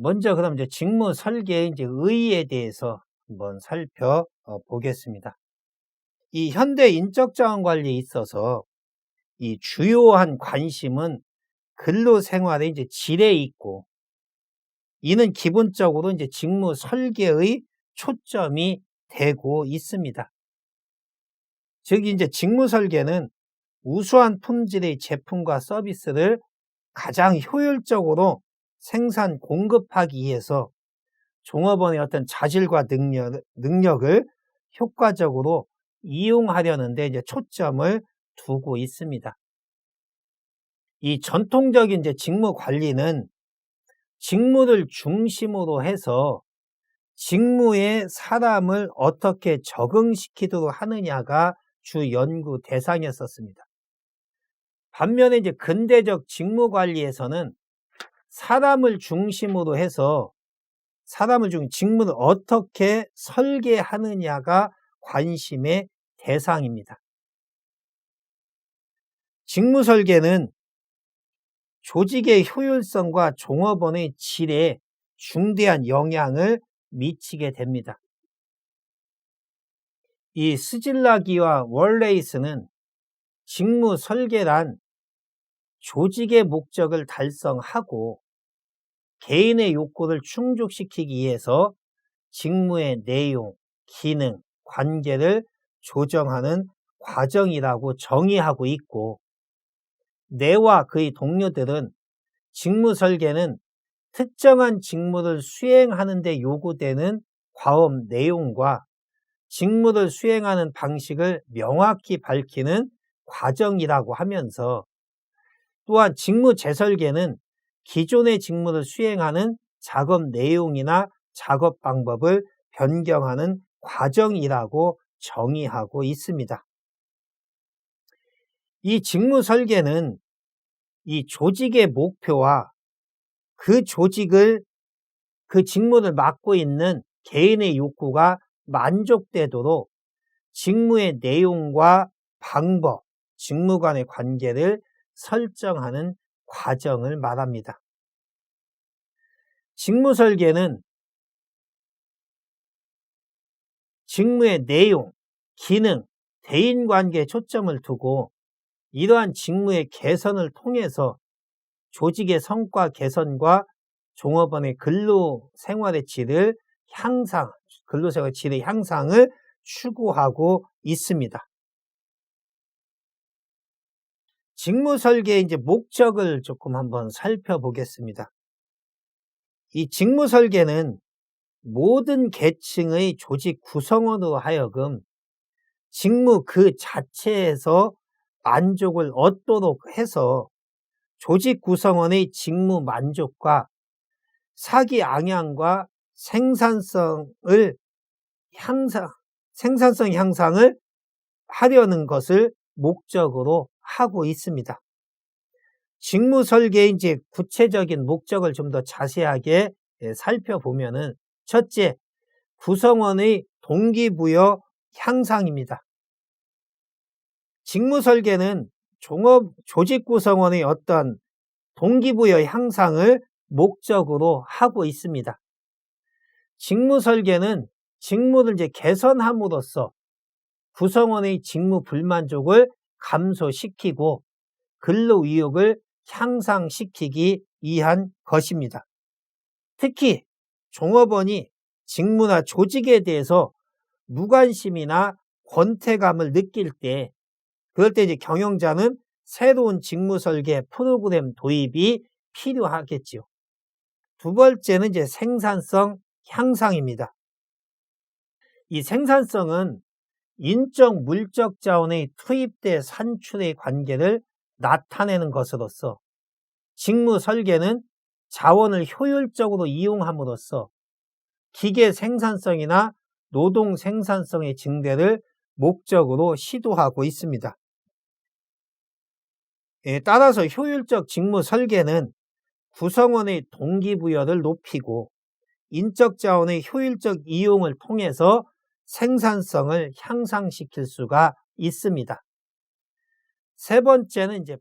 먼저 그럼 이제 직무 설계의 이제 의의에 대해서 한번 살펴보겠습니다. 이 현대 인적 자원 관리에 있어서 이 주요한 관심은 근로 생활의 이제 질에 있고 이는 기본적으로 이제 직무 설계의 초점이 되고 있습니다. 즉 이제 직무 설계는 우수한 품질의 제품과 서비스를 가장 효율적으로 생산 공급하기 위해서 종업원의 어떤 자질과 능력, 능력을 효과적으로 이용하려는데 이제 초점을 두고 있습니다. 이 전통적인 이제 직무 관리는 직무를 중심으로 해서 직무에 사람을 어떻게 적응시키도록 하느냐가 주 연구 대상이었었습니다. 반면에 이제 근대적 직무 관리에서는 사람을 중심으로 해서 사람을 중 직무를 어떻게 설계하느냐가 관심의 대상입니다. 직무 설계는 조직의 효율성과 종업원의 질에 중대한 영향을 미치게 됩니다. 이 스질라기와 월레이스는 직무 설계란 조직의 목적을 달성하고 개인의 욕구를 충족시키기 위해서 직무의 내용, 기능, 관계를 조정하는 과정이라고 정의하고 있고 내와 그의 동료들은 직무 설계는 특정한 직무를 수행하는 데 요구되는 과업 내용과 직무를 수행하는 방식을 명확히 밝히는 과정이라고 하면서 또한 직무 재설계는 기존의 직무를 수행하는 작업 내용이나 작업 방법을 변경하는 과정이라고 정의하고 있습니다. 이 직무 설계는 이 조직의 목표와 그 조직을 그 직무를 맡고 있는 개인의 욕구가 만족되도록 직무의 내용과 방법, 직무 간의 관계를 설정하는 과정을 말합니다. 직무 설계는 직무의 내용, 기능, 대인 관계에 초점을 두고 이러한 직무의 개선을 통해서 조직의 성과 개선과 종업원의 근로 생활의 질을 향상, 근로 생활 질의 향상을 추구하고 있습니다. 직무 설계의 이제 목적을 조금 한번 살펴보겠습니다. 이 직무 설계는 모든 계층의 조직 구성원으로 하여금 직무 그 자체에서 만족을 얻도록 해서 조직 구성원의 직무 만족과 사기 악양과 생산성을 향상, 생산성 향상을 하려는 것을 목적으로 하고 있습니다. 직무 설계의 이제 구체적인 목적을 좀 더 자세하게 예, 살펴보면은 첫째, 구성원의 동기부여 향상입니다. 직무 설계는 종업 조직 구성원의 어떤 동기부여 향상을 목적으로 하고 있습니다. 직무 설계는 직무를 이제 개선함으로써 구성원의 직무 불만족을 감소시키고 근로 의욕을 향상시키기 위한 것입니다. 특히 종업원이 직무나 조직에 대해서 무관심이나 권태감을 느낄 때 그럴 때 이제 경영자는 새로운 직무 설계 프로그램 도입이 필요하겠지요. 두 번째는 이제 생산성 향상입니다. 이 생산성은 인적 물적 자원의 투입대 산출의 관계를 나타내는 것으로서 직무 설계는 자원을 효율적으로 이용함으로써 기계 생산성이나 노동 생산성의 증대를 목적으로 시도하고 있습니다. 예, 따라서 효율적 직무 설계는 구성원의 동기부여를 높이고 인적 자원의 효율적 이용을 통해서 생산성을 향상시킬 수가 있습니다. 세 번째는 이제